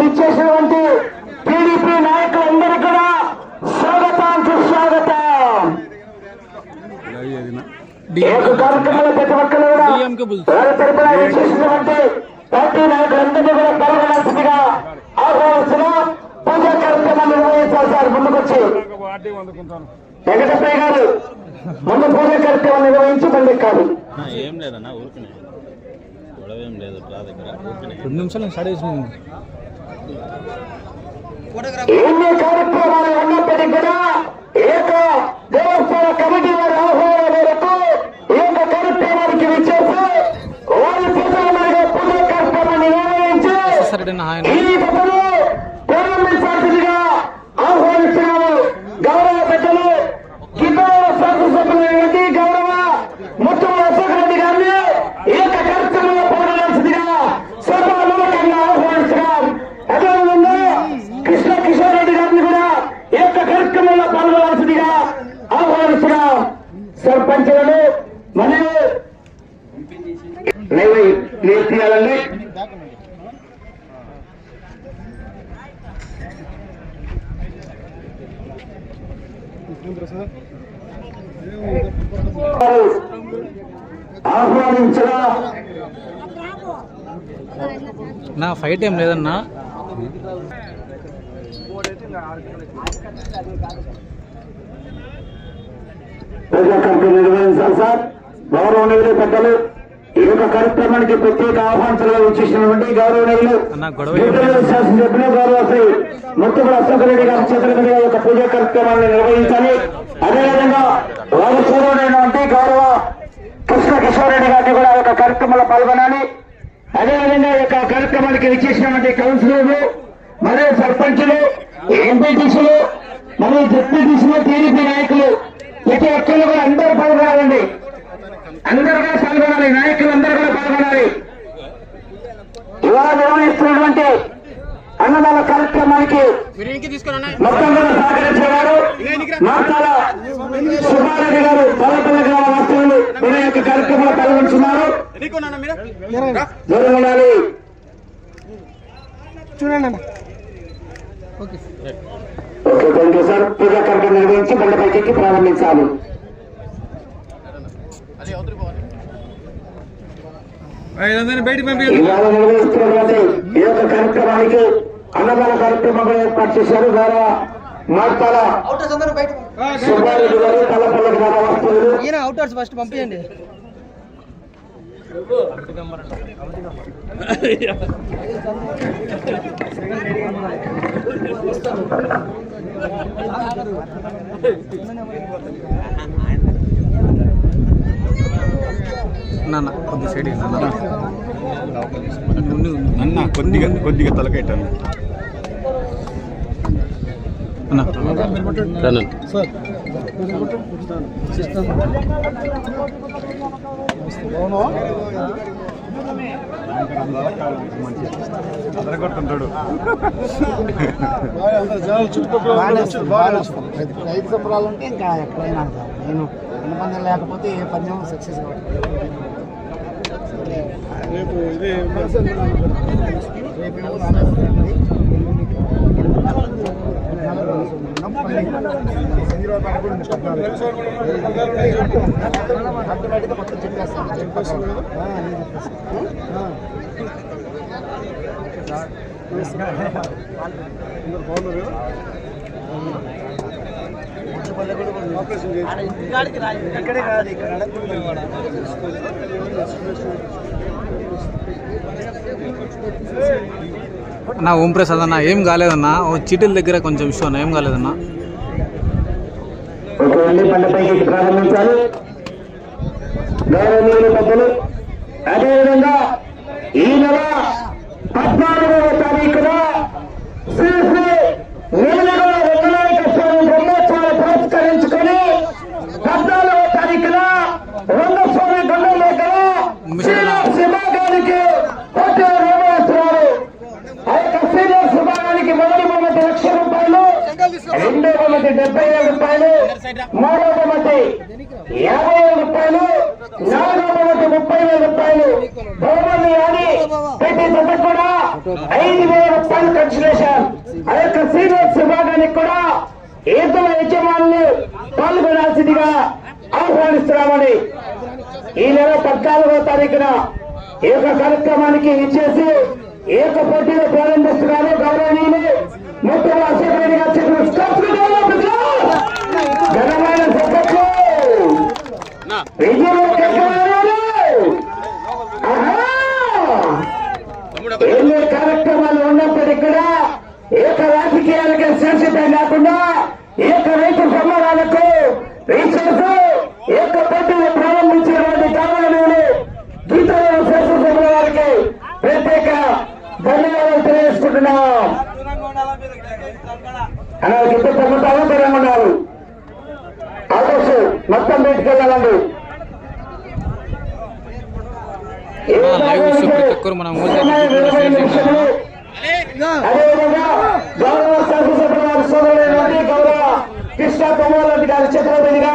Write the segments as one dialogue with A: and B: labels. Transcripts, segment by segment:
A: విచ్చేసినటువంటి టీడీపీ నాయకులందరూ కూడా స్వాగతం. సుస్వాగతం యొక్క కార్యక్రమంలో ప్రతి ఒక్కరు కూడా వారి తరపున విచ్చేసినటువంటి పార్టీ నాయకులందరినీ కూడా పాల్గొనాల్సిందిగా ఆహ్వానిస్తున్న పూజా కార్యక్రమాన్ని నిర్వహించాలి సార్ ముందుకొచ్చి వెంకటప్పయ్య గారు ముందు పూజా కార్యక్రమం నిర్వహించి బండెక్కాలి
B: ఆ, ఏం లేదన్నా ఊరికనే. గొడవ ఏం లేదు దగ్గర
C: రెండు నిమిషాలు చేసింది
A: ఎన్ని కార్యక్రమాలు ఉన్నప్పటికీ కూడా ఏక దేవస్థాన కమిటీ వారి ఆహ్వానం మేరకు ఈ యొక్క కార్యక్రమానికి విచ్చేసి వారి చేతుల మీదుగా పూజ కార్యక్రమాన్ని నిర్వహించి ఈ సభను ప్రారంభించాల్సిందిగా ఆహ్వానిస్తున్నాము గౌరవ పెద్దలు గిద్దరు శాసనసభ్యులైనటువంటి గౌరవ మొత్తం అశోక్ రెడ్డి గారిని ఈ యొక్క కార్యక్రమంలో పాల్గొనాల్సిందిగా సభాముఖంగా ఆహ్వానిస్తున్నాం అదేవిధంగా కృష్ణ కిషోర్ రెడ్డి గారిని కూడా ఈ యొక్క కార్యక్రమంలో పాల్గొనాల్సిందిగా ఆహ్వానిస్తున్నాం సర్పంచులను మరియు తీయాలండి వారు ఆహ్వానించగా
C: నా ఫైట్ ఏం లేదన్నా.
A: నిర్వహించాలి సార్. గౌరవనీయులు పెద్దలు ఈ యొక్క కార్యక్రమానికి ప్రత్యేక ఆహ్వానితులుగా వచ్చేసినటువంటి గౌరవనీయులు శాసనసభ్యులు గౌరవ శ్రీ ముత్తుగుల అశోక్ రెడ్డి గారి చేతుల యొక్క పూజా కార్యక్రమాన్ని నిర్వహించాలి. అదేవిధంగా వారి సోదరుడైనటువంటి గౌరవ కృష్ణ కిషోర్ రెడ్డి గారిని కూడా ఒక కార్యక్రమంలో పాల్గొనాలి. అదేవిధంగా ఈ యొక్క కార్యక్రమానికి విచ్చేసినటువంటి కౌన్సిలర్లు మరియు సర్పంచులు ఎంపీటీసీలు మరియు జెడ్పీటీసీలు టీడీపీ నాయకులు ప్రతి ఒక్కరు కూడా అందరూ పాల్గొనాలండి. అందరూ కూడా పాల్గొనాలి నాయకులు అందరూ కూడా పాల్గొనాలి. ఇవాళ నిర్వహిస్తున్నటువంటి అన్నదాన కార్యక్రమానికి మొత్తం కూడా సహకరించేవారు మార్తాల సుబ్బారెడ్డి గారు పల్లపల్లి గ్రామ వాస్తవులు మన యొక్క కార్యక్రమంలో పాల్గొంటున్నారు. ఉండాలి.
C: చూడండి
A: ఓకే. Thank you sir. పూజా కార్యక్రమం నిర్వహించి బండపైకి ప్రారంభించాలి. నిర్వహిస్తున్నటువంటి ఈ యొక్క కార్యక్రమానికి అన్నదాన కార్యక్రమంగా ఏర్పాటు చేశారు గౌరవ మార్తాల సుబ్బారెడ్డి గారు పల్లపల్లి గ్రామ వాస్తవులు
D: ఈయన అవుటర్స్ ఫస్ట్ పంపించండి
C: నాన్న కొద్ది సైడ్.
B: అన్న కొద్దిగా కొద్దిగా తలకెట్టాను
C: అన్న
B: అదరగొట్టుంటాడు
D: రైతు సంబరాలు ఉంటే ఇంకా ఎక్కడైనా. నేను పందెం లేకపోతే ఏ పందెం సక్సెస్ రేపు ఇది మొత్తం చెప్పేస్తాను చెప్పేస్తాను ఇక్కడే కాదు ఇక్కడ
C: అన్న ఓం ప్రసాద్ అన్న ఏం కాలేదన్నా? ఓ చీటీల దగ్గర కొంచెం ఇష్యూ అన్న ఏం కాలేదన్నా?
A: అదేవిధంగా ఈ నెల పద్నాలుగవ తారీఖున శ్రీ శ్రీ నీలగల వెంకటనాయక స్వామి బ్రహ్మోత్సవాలు పురస్కరించుకొని పద్నాలుగవ తారీఖున రంగస్వామి గుండం దగ్గర శ్రీనివాస విభాగానికి హోటల్ నిర్వహిస్తున్నారు ఆ యొక్క శ్రీనివాస విభాగానికి మొదటి బహుమతి లక్ష రూపాయలు రెండో బహుమతి డెబ్బై ఏడు రూపాయలు మూడో బహుమతి యాభై ఏడు రూపాయలు నాలుగో బహుమతి ముప్పై వేల రూపాయలు బహుమతి అని ప్రతి జత కూడా ఐదు వేల కన్సిలేషన్ ఆ యొక్క సీనియర్స్ విభాగానికి కూడా ఈతల యజమానులు పాల్గొనాల్సిందిగా ఆహ్వానిస్తున్నామని ఈ నెల పద్నాలుగో తారీఖున ఈ యొక్క కార్యక్రమానికి ఇచ్చేసి ఈ యొక్క పోటీలో ప్రారంభిస్తున్నారు గౌరవనీయులు మొత్తం అసెంబ్లీ గారు చెప్పిన. ఘనమైన సభకు విజయం కట్టబడాలి. ఆహా! ఎన్ని కార్యక్రమాలు ఉన్నప్పటికీ కూడా ఏక రాజకీయాలకే శాశ్వతం కాకుండా ఏక రైతు సంబరాలకు రీసెర్స్ ఏక పోటీలు ప్రారంభించినటువంటి కావాలని గీతాల శాసనసభ వారికి ప్రత్యేక ధన్యవాదాలు తెలియజేసుకుంటున్నాం అలా గిద్ద తమ్ముతాము తెలంగాణలు ఆదర్శ మొత్తం బయటికి వెళ్ళాలండి
C: ఆ, లైవ్ చూసే ప్రతి ఒక్కరు మన ఊరి దగ్గర షేర్ చేయండి
A: అదేవిధంగా గౌరవ శాసనసభ వారి సోదరులైనటువంటి గౌరవ కృష్ణ కుమారెడ్డి గారి చేతుల మీదుగా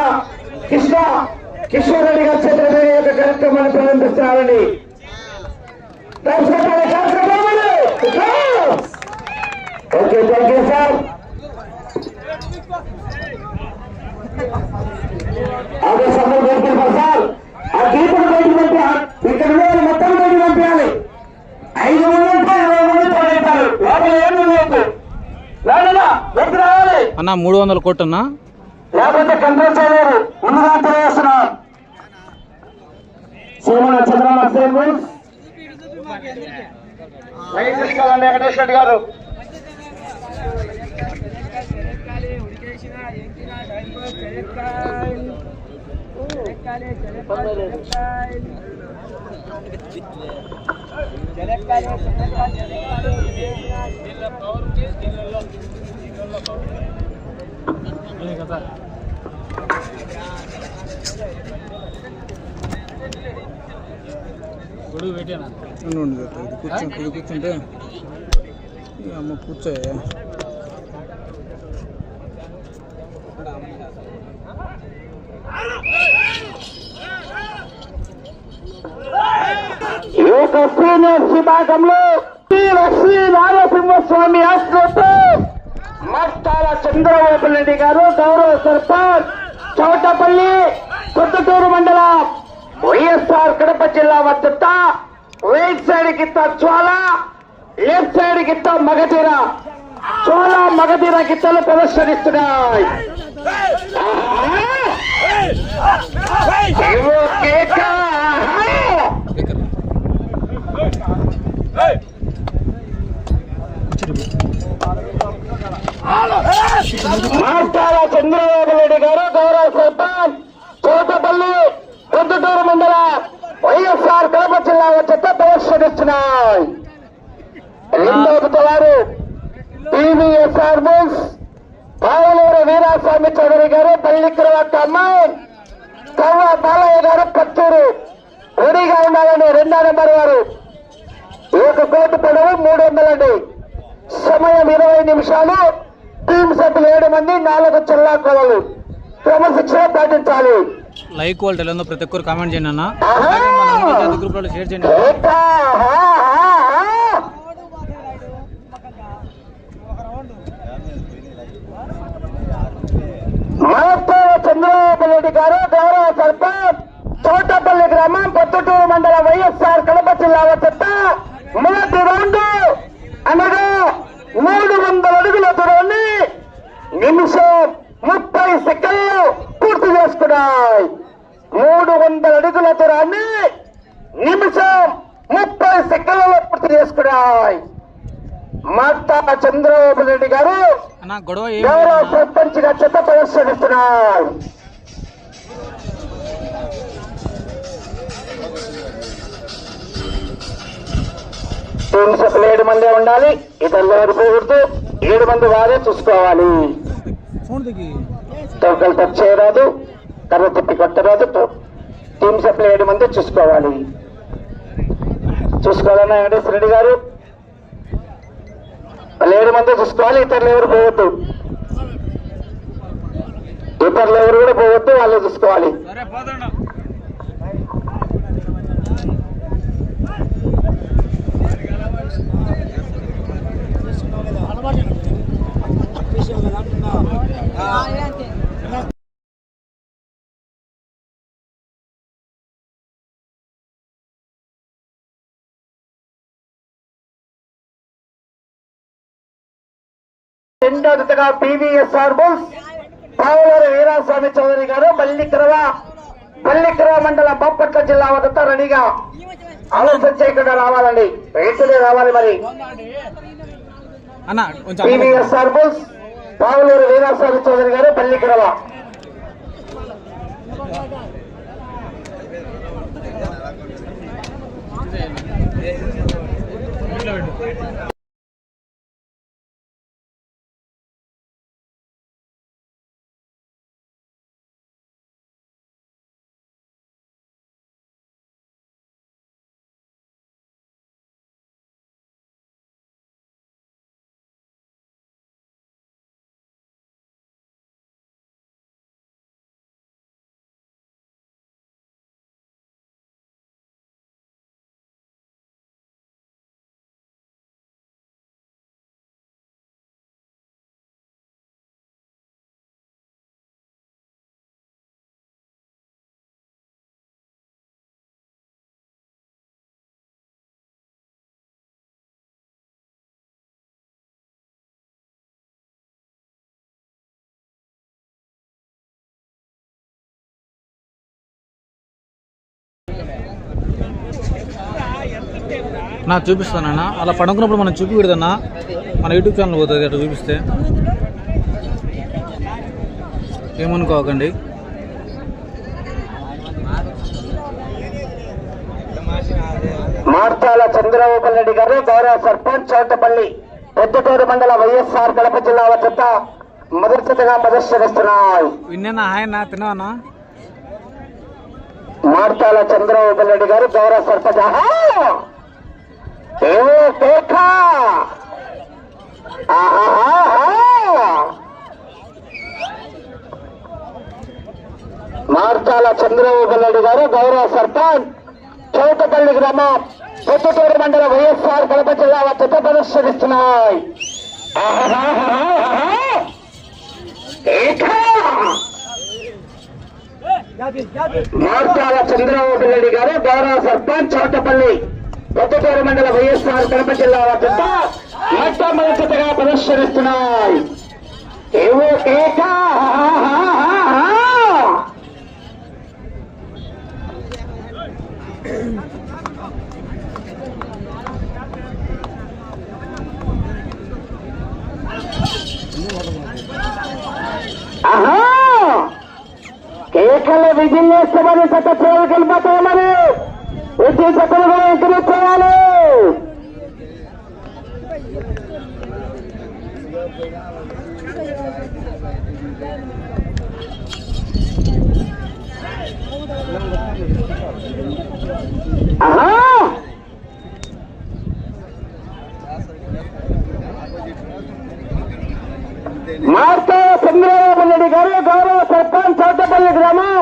A: కృష్ణ కిషోర్ రెడ్డి గారి చేతుల మీద ఈ యొక్క కార్యక్రమాన్ని the కార్యక్రమాలు. ఓకే థ్యాంక్ యూ సార్ అదే సమయం సార్ ఆ దీపుడు బయటికి పంపించాలి ఇక్కడ మొత్తం బయటికి పంపించాలి ఐదు మంది ఇరవై మంది తొలగిస్తారు లేదు. రావాలి.
C: అన్న మూడు వందల కోట్ అన్నా.
A: లేకపోతే కంట్రోల్ చేయలేరు. ముందుగా సోమన చంద్రబాబు సేవలు లైన్ తీసుకోవాలండి వెంకటేష్ రెడ్డి గారు.
C: ఉండు, ఉండు, ఇది కూర్చో ఇది కూర్చుంటే. ఈ అమ్మ కూర్చో
A: ఈ యొక్క సీనియర్స్ విభాగంలో శ్రీ నారసింహస్వామి ఆశ్రతో మస్తాల చంద్రబాబు రెడ్డి గారు గౌరవ సర్పంచ్ చౌటపల్లి కొత్తటూరు మండలం. వైఎస్ఆర్ కడప జిల్లా వద్ద రైట్ సైడ్ కింద జ్వాల లెఫ్ట్ సైడ్ కింద మగధీర. చోళ మగధీర గిత్తలు ప్రదర్శనిస్తున్నాయి. ఇవో చంద్రబాబు నాయుడు గారు గౌరవ సర్పంచ్ కోటపల్లి పొద్దుటూరు మండల వైఎస్ఆర్ కడప జిల్లా చెత్త ప్రదర్శనిస్తున్నాయి. రెండవ వారు టీవీఎస్ఆర్ బుల్స్ వీరాస్వామి చౌదరి గారు పల్లికరవక్క అమ్మాయి కవ్వ బాలయ్య గారు పత్తూరు. రెడీగా ఉండాలని రెండో నెంబర్ వారు. ఒక కోటి పడవు మూడు వందలండి. సమయం ఇరవై నిమిషాలు. టీం సభ్యులు ఏడు మంది నాలుగు చెల్లాకోవాలి క్రమశిక్షణ పాటించాలి.
C: లైక్ వాళ్ళు ఉందో ప్రతి ఒక్కరు కామెంట్ చేయండి అన్న. అలాగే మన గ్రూప్లో షేర్ చేయండి
A: చంద్రబాబు రెడ్డి గారు గౌరవ సర్పంచ్ తోటపల్లి గ్రామం పొత్తుటూరు మండల వైఎస్ఆర్ కడప జిల్లా చెత్త మొదటి రౌండ్ అనగా మూడు వందల అడుగుల దూరాన్ని నిమిషం ముప్పై సెకండ్లు పూర్తి చేసుకున్నాయి మూడు వందల అడుగుల దూరాన్ని నిమిషం ముప్పై సెకండ్లలో పూర్తి చేసుకున్నాయి మాతా చంద్రబాబు నాయుడు గారు గౌరవ
C: లేదన్నా.
A: సర్పంచ్గా చెత్త ప్రదర్శనిస్తున్నారు టీం సభ్యులు ఏడు మందే ఉండాలి. ఇతరులు ఎవరు ఏడు మంది వారే చూసుకోవాలి. తొక్కలు టచ్ చేయరాదు. కర్ర తిప్పి కొట్టరాదు. టీం సభ్యులు ఏడు మంది చూసుకోవాలి. చూసుకోవాలన్నా వెంకటేశ్వర రెడ్డి గారు. వాళ్ళు ఏడు మంది చూసుకోవాలి ఇతరులు ఎవరు పోవద్దు. ఇతరులు ఎవరు కూడా పోవద్దు వాళ్ళు చూసుకోవాలి. రెండో జతగా పీవీఎస్ఆర్ బుల్స్ పావులూరు వీరాస్వామి చౌదరి గారు బల్లిక్రవ బల్లిక్రవ మండలం బాపట్ల జిల్లా వద్ద రెడీగా ఆలోచన చేయకుండా రావాలండి. రైతులే రావాలి మరి. పీవీఎస్ఆర్ బుల్స్ పావులూరు వీరాస్వామి చౌదరి గారు బల్లిక్రవ
C: నా చూపిస్తానన్నా అలా పడుకున్నప్పుడు మనం చూపించదన్నా మన యూట్యూబ్ ఛానల్ పోతుంది అట్లా చూపిస్తే. ఏమనుకోకండి.
A: మార్తాల చంద్రబాబు రెడ్డి గారు గౌరవ సర్పంచ్ చోటపల్లి పెద్దటూరు మండల వైఎస్ఆర్ కడప జిల్లా వద్ద మొదటి జతగా ప్రదర్శనిస్తున్నాయి.
C: విన్నా హాయ్ అన్న తిన్నావన్నా
A: మార్తాల చంద్రబాబు రెడ్డి గారు గౌరవ సర్పంచ్. ఆహాహాహా! మార్తాల చంద్రబాబు రెడ్డి గారు గౌరవ సర్పంచ్ చౌటపల్లి గ్రామం పొద్దుటూరు మండల వైఎస్ఆర్ కడప జిల్లా వద్ద ప్రదర్శనిస్తున్నాయి! మార్చాల చంద్రబాబు రెడ్డి గారు గౌరవ సర్పంచ్ చోటపల్లి పొద్దుటూరు మండల వైఎస్ఆర్ కడప జిల్లా వద్ద మొట్టమొదటిగా ప్రదర్శనిస్తున్నాయి. ఏవో కేక? ఆహా! కేకలు విజిల్లేస్తామని గత సేవలు వెళ్ళిపోతామని వచ్చే జతలు కూడా ఎంకరేజ్ చేయాలి మార్తా చంద్రబాబు నాయుడు గారు గౌరవ సర్పంచ్ చౌటపల్లి గ్రామం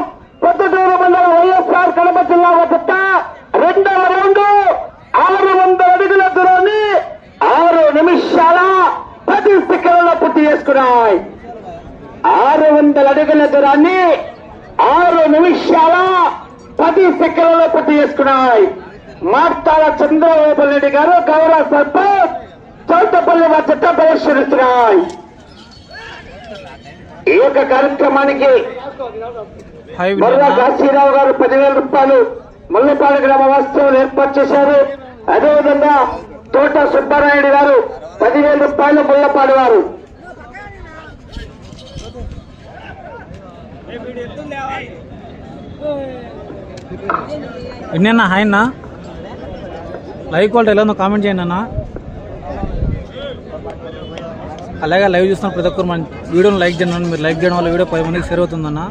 A: పొద్దుటూరు మండలం వైఎస్ఆర్ కడప జిల్లా వద్ద రెండవ రౌండ్ ఆరు వందల అడుగుల దూరాన్ని ఆరు నిమిషాల పది సెకండ్లలో పూర్తి చేసుకున్నాయి. ఆరు వందల అడుగుల దూరాన్ని ఆరు నిమిషాల పది సెకండ్లలో పూర్తి చేసుకున్నాయి. మార్తాల చంద్రబాబు నాయుడు గారు గౌరవ సర్పంచ్ చౌటపల్లి వద్ద ప్రదర్శనిస్తున్నాయి ఈ యొక్క కార్యక్రమానికి మర్రా కాశీరావు గారు పదివేల రూపాయలు ముల్లపాడు గ్రామ వాస్తవం ఏర్పాటు చేశారు. అదేవిధంగా తోట సుబ్బారాయుడు గారు పదివేల రూపాయలు ముల్లపాడు వారు.
C: విన్నా హాయ్ అన్న. లైవ్ క్వాలిటీ ఎలా ఉందో కామెంట్ చేయండి అన్న. అలాగే లైవ్ చూస్తున్న ప్రతి ఒక్కరు మన వీడియోని లైక్ చేయండి మీరు లైక్ చేయడం వల్ల వీడియో పది మందికి షేర్ అవుతుందన్నా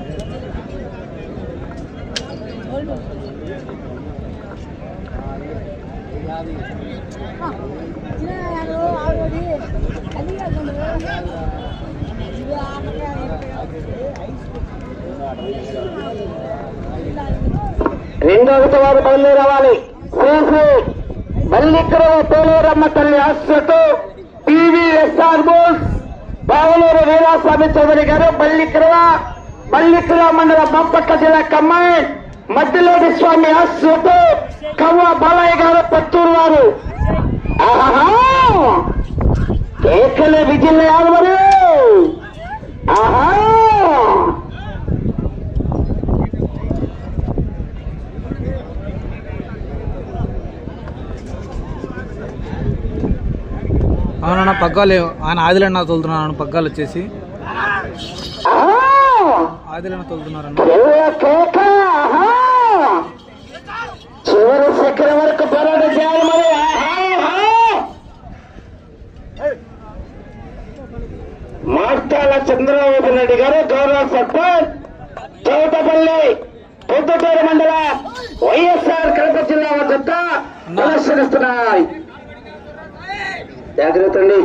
A: రెండో విడత వారు బయలుదేరవాలి శ్రీ మల్లిక్రమ పోలూరమ్మ తల్లి ఆశ్రతో టీవీఎస్ఆర్ బోస్ బావలూరు వీరాస్వామి చౌదరి గారు మల్లిక్రమ మల్లిక్రమ మండల బాపట్ల జిల్లా కమ్మాయి మధ్యలోని స్వామి ఆశ్రతో కవ్వ బాలయ్య గారు పత్తూరు వారు. కేకలే విజిల్ ఆహా!
C: అవునన్నా పగ్గాలు ఆయన ఆదిలన్న తోలుతున్నాను పగ్గాలు వచ్చేసి. ఆదిలన్న తోలుతున్నారన్న
A: ఎల్ల కేక ఆహా చివరి చక్రం వరకు పోరాటం చేయాలి మరి ఆహా, ఆహా. మార్తాల చంద్రబాబు నాయుడు గారు గౌరవ సర్పంచ్ చౌటపల్లి పొద్దుటూరు మండల వైఎస్ఆర్ కడప జిల్లా వద్ద ప్రదర్శనిస్తున్నాయి. జాగ్రత్త అండి.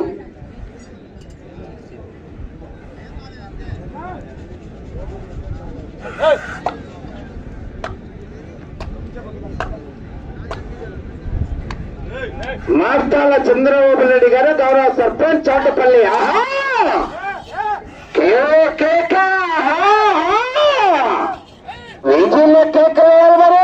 A: మార్తాల చంద్రబాబు నాయుడు గారు గౌరవ సర్పంచ్ చౌటపల్లి ఆహా! కేవో కేక కేక వేయాలి మరి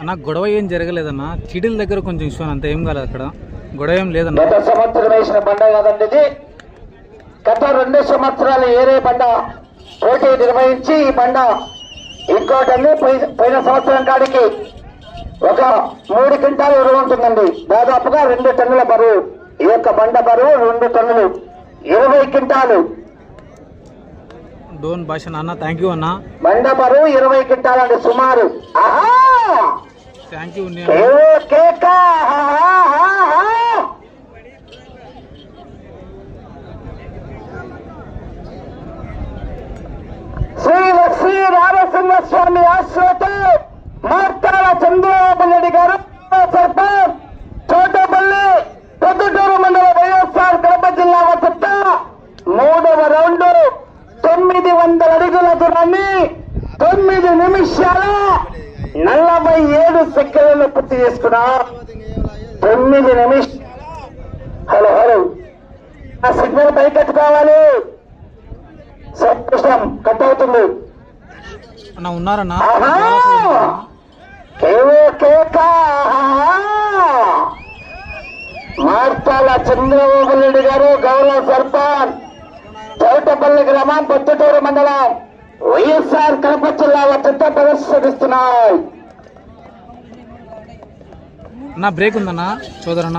C: అన్న గొడవ ఏం జరగలేదన్న. చిడిల దగ్గర కొంచెం ఇష్యూ అంత ఏం కాలేదు అక్కడ. గొడవ ఏం లేదన్న.
A: గత సంవత్సరం వేసిన బండ కాదండి ఇది. గత రెండు సంవత్సరాలు ఏరే బండ పోటీ నిర్వహించి ఈ బండ ఇంకోటండి పోయిన సంవత్సరం కాడికి ఒక మూడు క్వింటాలు ఎరువు ఉంటుందండి. దాదాపుగా రెండు టన్నుల బరువు. ఈ యొక్క బండ బరువు రెండు టన్నులు ఇరవై క్వింటాలు.
C: డోన్ భాష అన్న థ్యాంక్ యూ అన్న.
A: బండ బరువు ఇరవై క్వింటాలు అండి సుమారు
C: థ్యాంక్ యూ.
A: శ్రీ లక్ష్మీ రామసింహ స్వామి ఆశ్రతో మార్తాల చంద్రబాబు నాయుడు గారు సర్పంచ్ చోటపల్లి పొద్దుటూరు మండల వైఎస్ఆర్ కడప జిల్లా వద్ద మూడవ రౌండ్ తొమ్మిది వందల అడుగుల దూరాన్ని తొమ్మిది నిమిషాల నలభై ఏడు సెకండ్లు పూర్తి చేసుకున్నా. తొమ్మిది నిమిషం హలో హలో. ఆ సిగ్నల్ పైకెత్తు కావాలి సంతోషం కట్ అవుతుంది.
C: ఉన్నారన్న!
A: మార్తాల చంద్రబాబు నాయుడు గారు గౌరవ సర్పంచ్ చౌటపల్లి గ్రామం పొద్దుటూరు మండలం వైఎస్ఆర్ కడప జిల్లా వద్ద ప్రదర్శిస్తున్నాయి
C: అన్న బ్రేక్ ఉందన్న సోదరన్న.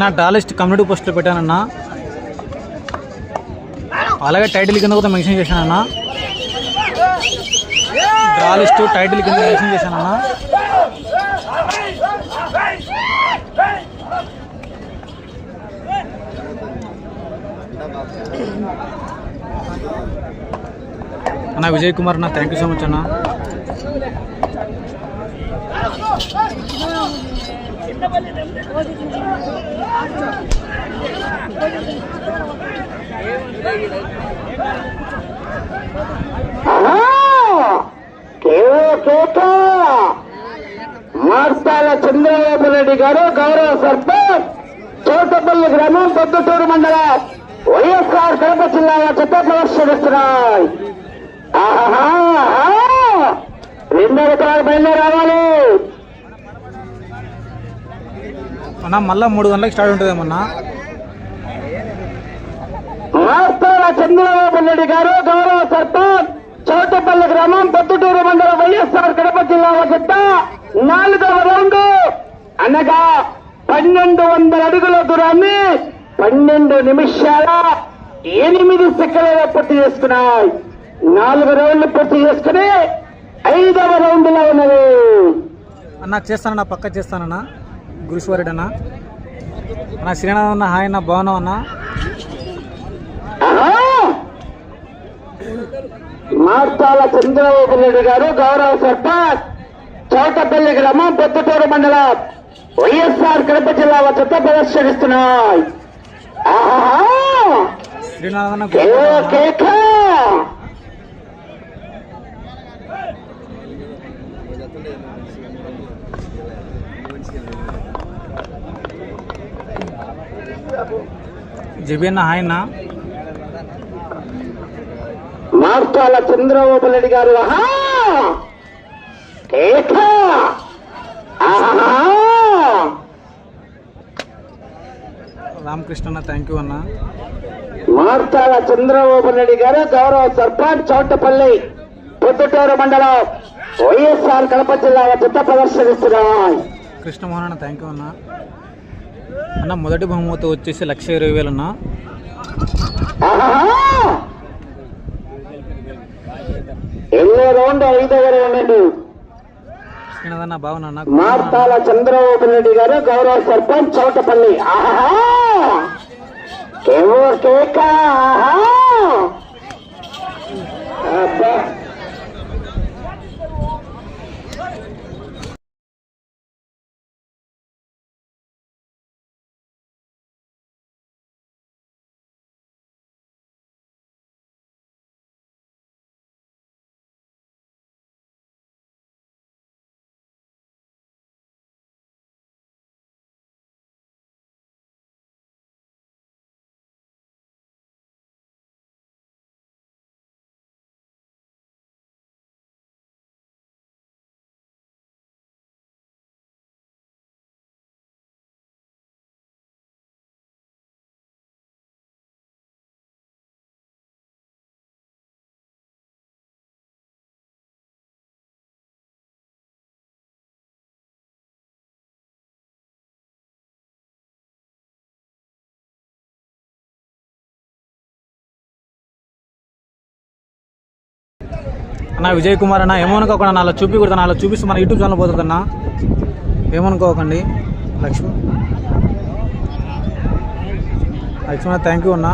C: నా డాలిస్ట్ కమ్యూనిటీ పోస్ట్లో పెట్టానన్నా. అలాగే టైటిల్ కింద కూడా మెన్షన్ చేశానన్నా. డ్రా లిస్టు టైటిల్ కింద మెన్షన్ చేశాను అన్న విజయ్ కుమార్ అన్న థ్యాంక్ యూ సో మచ్ అన్న.
A: చిన్నపల్లి మార్తాల చంద్రబాబు రెడ్డి గారు గౌరవ సర్పంచ్ చోటపల్లి గ్రామం పొద్దుటూరు మండలం వైఎస్ఆర్ కడప జిల్లా చెత్త ప్రదర్శనిస్తున్నాయి ఆహా, ఆహా. రెండో రకాలు బయలుదేరి రావాలి.
C: అన్న మళ్ళీ మూడు గంటలకు స్టార్ట్ ఉంటుందేమన్నా
A: రాష్ట్రాల చంద్రబాబు నాయుడు గారు గౌరవ సర్పంచ్ చౌటపల్లి గ్రామం పొత్తుటూరు మండలం వైఎస్ఆర్ కడప జిల్లా వద్ద నాలుగవ రౌండ్. అనగా పన్నెండు వందల అడుగుల దూరాన్ని పన్నెండు నిమిషాల ఎనిమిది సెకండ్లలో పూర్తి చేసుకున్నాయి. నాలుగు రౌండ్లు పూర్తి చేసుకుని ఐదవ రౌండ్లో ఉన్నది.
C: అన్న చేస్తానన్నా పక్క చేస్తానన్నా. గురుశ్వరుడు అన్న అన్న శ్రీనాథ్ అన్న హాయ్ అన్న బాగున్నావు అన్న
A: ఆహా! మార్తాల చంద్రబాబు నాయుడు గారు గౌరవ సర్పంచ్ చౌటపల్లి గ్రామం పొత్తుటూరు మండలం వైఎస్ఆర్ కడప జిల్లా వద్ద ప్రదర్శనిస్తున్నాయి. ఆహా!
C: శ్రీనాథ్ అన్న
A: కేవో
C: గురుశ్వరుడు అన్న.
A: కేక
C: జబీ అన్న హాయ్ అన్న
A: మార్తాల చంద్రబాబు నాయుడు గారు ఆహా!
C: రామకృష్ణ థ్యాంక్ యూ అన్న.
A: మార్తాల చంద్రబాబు నాయుడు గారు గౌరవ సర్పంచ్ చౌటపల్లి పొద్దుటూరు మండలం వైఎస్ఆర్ కడప జిల్లా చిత్త ప్రదర్శనిస్తున్నాయి.
C: కృష్ణమోహన్ అన్న థ్యాంక్ యూ అన్న. అన్న మొదటి బహుమతి వచ్చేసి లక్ష ఇరవై వేలు అన్న!
A: ఎన్నో రౌండ్ ఐదవ రౌండ్
C: శ్రీనాథన్న బాగున్నా
A: మార్తాల చంద్రబాబు నాయుడు గారు గౌరవ సర్పంచ్ చౌటపల్లి ఆహా కేక ఆహా! అబ్బా.
C: అన్న విజయ్ కుమార్ అన్న ఏమనుకోకుండా నాలో చూపి కూడా నాలో చూపిస్తూ మన యూట్యూబ్ ఛానల్ పోతుంది అన్న. ఏమనుకోకండి లక్ష్మి. లక్ష్మణ థ్యాంక్ యూ అన్న అన్న.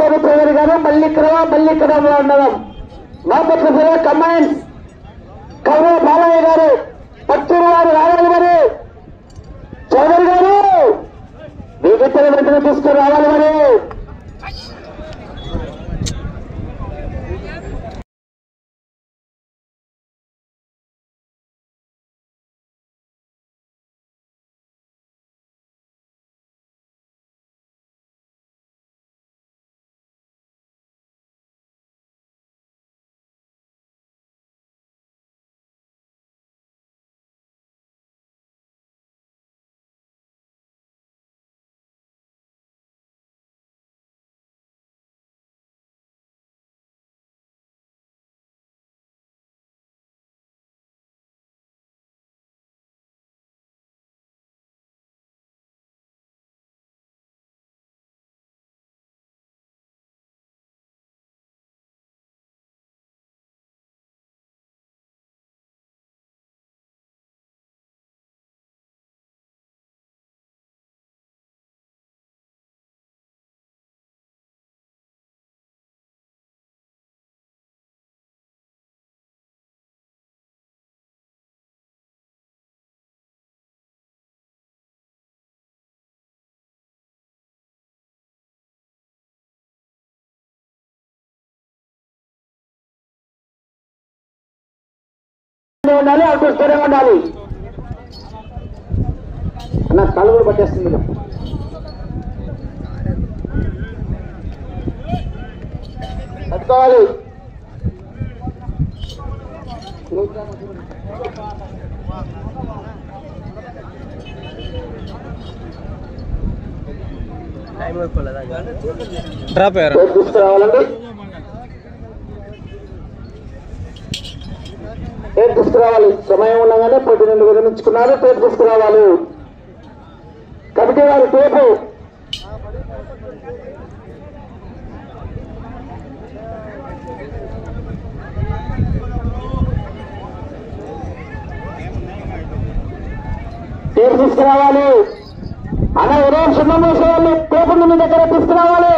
A: చౌదరి గారు మల్లిక్రమ మల్లిక్రమంలో ఉండడం బాపట్ల జిల్లా కమాండ్. కౌరవ బాలయ్య గారు పచ్చూరు గారు రావాలి మరి. చౌదరి గారు మీ వెంటనే తీసుకుని రావాలి మరి. ఉండాలి అటు స్థిరంగా ఉండాలి. నా కళ్ళు కూడా పట్టేస్తుంది. పట్టుకోవాలి.
C: డ్రాప్ అయ్యారు?
A: తీసుకురావాలండి. పేరు తీసుకురావాలి సమయం ఉండగానే పది నుండి విరమించుకున్నారు పేరు తీసుకురావాలి కమిటీ వారి టేపు. పేరు తీసుకురావాలి. అన్న ఉదయం సున్నం వేసేవాళ్ళు టేపు మీ దగ్గర తీసుకురావాలి.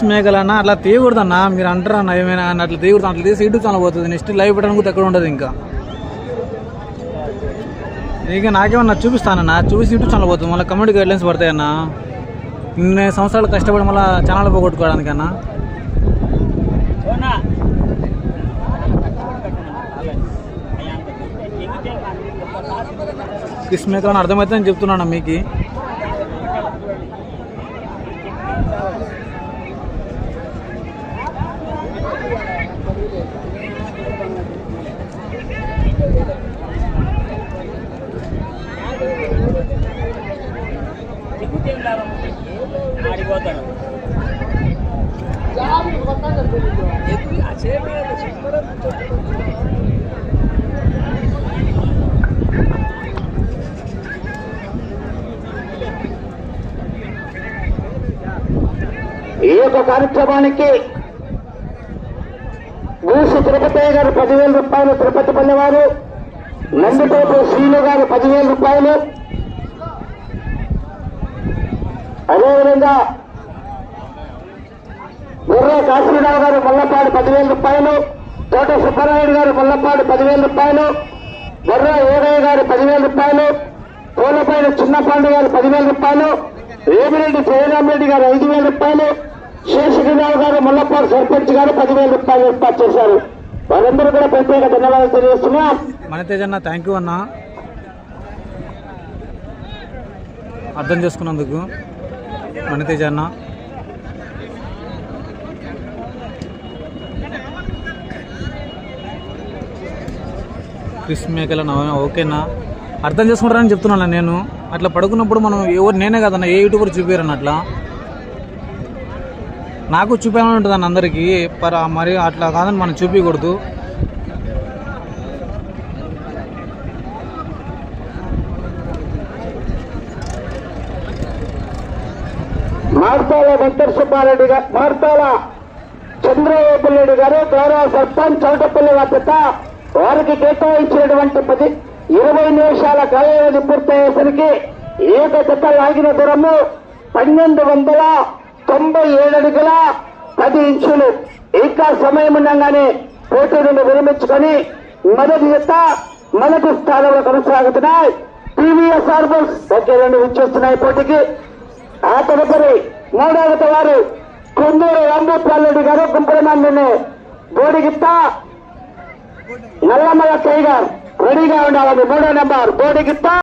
C: కిస్ మేకలన్నా అట్లా తీయకూడదన్నా. మీరు అంటారన్నా ఏమైనా అని అట్లా తీయకూడదు అట్లా తీసి యూట్యూబ్ ఛానల్ పోతుంది. నెక్స్ట్ లైవ్ పెట్టడానికి కూడా ఎక్కడ ఉండదు ఇంకా. ఇక నాకేమన్నా చూపిస్తానన్నా. చూసి యూట్యూబ్ ఛానల్ పోతుంది. మళ్ళీ కమ్యూనిటీ గైడ్లైన్స్ పడతాయన్నా. ఇన్ని సంవత్సరాలు కష్టపడి మళ్ళీ ఛానల్ పోగొట్టుకోవడానికన్నా. కిస్ మేకలను అర్థమవుతుందని చెప్తున్నాను మీకు.
A: ఈ యొక్క కార్యక్రమానికి గూసు తిరుపతయ్య గారు పదివేల రూపాయలు తిరుపతి పల్లె వారు నందితోపు శ్రీను గారు పదివేల రూపాయలు. అదేవిధంగా గుర్ర కాశీరావు గారు మల్లపాడు పదివేల రూపాయలు తోట సుబ్బరాయుడు గారు మల్లపాడు పదివేల రూపాయలు బొర్ర ఏడయ్య గారు పదివేల రూపాయలు కోలపైన చిన్నపాండు గారు పదివేల రూపాయలు వేమిరెడ్డి జయరామరెడ్డి గారు ఐదు వేల రూపాయలు శేషగిరిరావు గారు ముల్లపాడు సర్పంచ్ గారు పదివేల రూపాయలు ఏర్పాటు చేశారు. వారందరూ కూడా ప్రత్యేక ధన్యవాదాలు తెలియజేస్తున్నాం.
C: మనతేజ్ అన్న థ్యాంక్ యూ అన్న. అర్థం చేసుకున్నందుకు. మనతేజ్ అన్న క్రిస్ మేకల ఓకేనా? అర్థం చేసుకుంటారని చెప్తున్నాను నేను. అట్లా పడుకున్నప్పుడు మనం ఎవరు నేనే కదన్న ఏ యూట్యూబర్ చూపారన్న అట్లా. నాకు చూపాలని ఉంటుంది అన్న అందరికీ. పర మరి అట్లా కాదని మనం చూపించకూడదు
A: మార్తాల వెంకట సుబ్బారెడ్డి గారు మార్తాల చంద్రబాబు నాయుడు గారు గౌరవ సర్పంచ్ చౌటపల్లి వద్ద వారికి కేటాయించినటువంటి పది ఇరవై నిమిషాల కాలావధి పూర్తయ్యేసరికి ఏక జత లాగిన దూరము పన్నెండు వందల తొంభై ఏడు అడుగుల పది ఇంచులు. ఇంకా సమయం ఉండగానే పోటీ నుండి విరమించుకొని మొదటి జత మొదటి స్థానంలో కొనసాగుతున్నాయి. టీవీఎస్ ఆర్బుల్స్ దగ్గర రెండు విచ్చేస్తున్నాయి పోటీకి. ఆ తదుపరి మూడవ వారు కొందూరు రాంభూపాలరెడ్డి గారు గుంపలమందిని బోడిగిత్త నల్లమల టైగర్ రెడీగా ఉండాలని మూడో నెంబర్ బోడిగిత్త